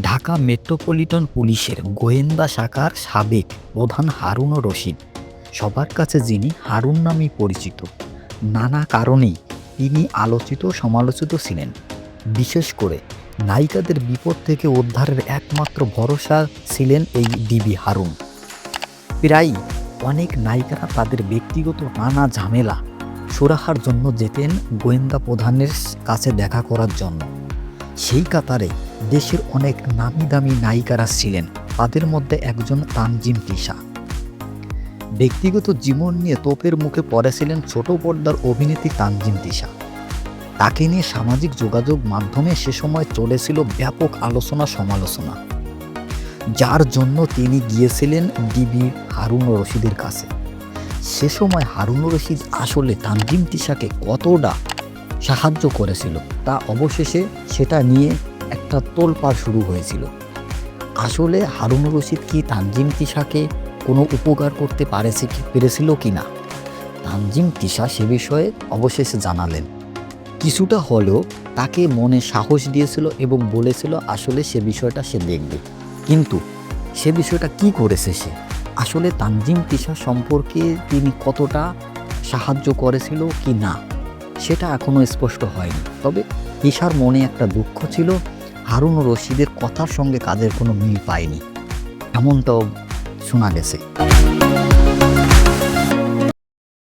Dhaka metropolitan পুলিশের গোয়েন্দা শাখার সাবেক প্রধান হারুন রশিদ। সবার কাছে যিনি হারুন নামেই পরিচিত, নানা কারণেই তিনি আলোচিত সমালোচিত ছিলেন। বিশেষ করে নায়িকাদের বিপদ থেকে উদ্ধারের একমাত্র ভরসা ছিলেন এই ডিবি হারুন। প্রায়ই অনেক নায়িকারা তাদের ব্যক্তিগত নানা ঝামেলা, সুরাহার জন্য যেতেন গোয়েন্দা প্রধানের কাছে দেখা করার জন্য। সেই কাতারে দেশের অনেক নামি দামি নায়িকারা ছিলেন, তাদের মধ্যে একজন তানজিম তিশা। ব্যক্তিগত জীবন নিয়ে তোপের মুখে পড়েছিলেন ছোট পর্দার অভিনেত্রী তানজিম তিশা। তাকে নিয়ে সামাজিক যোগাযোগ মাধ্যমে সে সময় চলেছিল ব্যাপক আলোচনা সমালোচনা, যার জন্য তিনি গিয়েছিলেন ডিবি হারুন রশিদের কাছে। সে সময় হারুন রশিদ আসলে তানজিম তিশাকে কতটা সাহায্য করেছিল, তা অবশেষে সেটা নিয়ে একটা তোলপাড় শুরু হয়েছিল। আসলে হারুন রশিদ কি তানজিম তিশাকে কোনো উপকার করতে পারেছে কি, পেরেছিল কি না? তানজিম তিশা সে বিষয়ে অবশেষে জানালেন। কিছুটা হলেও তাকে মনে সাহস দিয়েছিল এবং বলেছিল আসলে সে বিষয়টা সে দেখবে। কিন্তু সে বিষয়টা কি করেছে সে? আসলে তানজিম তিশা সম্পর্কে তিনি কতটা সাহায্য করেছিল কি না, সেটা এখনও স্পষ্ট হয়নি। তবে তিশার মনে একটা দুঃখ ছিল হারুন রশিদের কথার সঙ্গে কাজের কোনো মিল পায়নি? এমনটাও শোনা গেছে।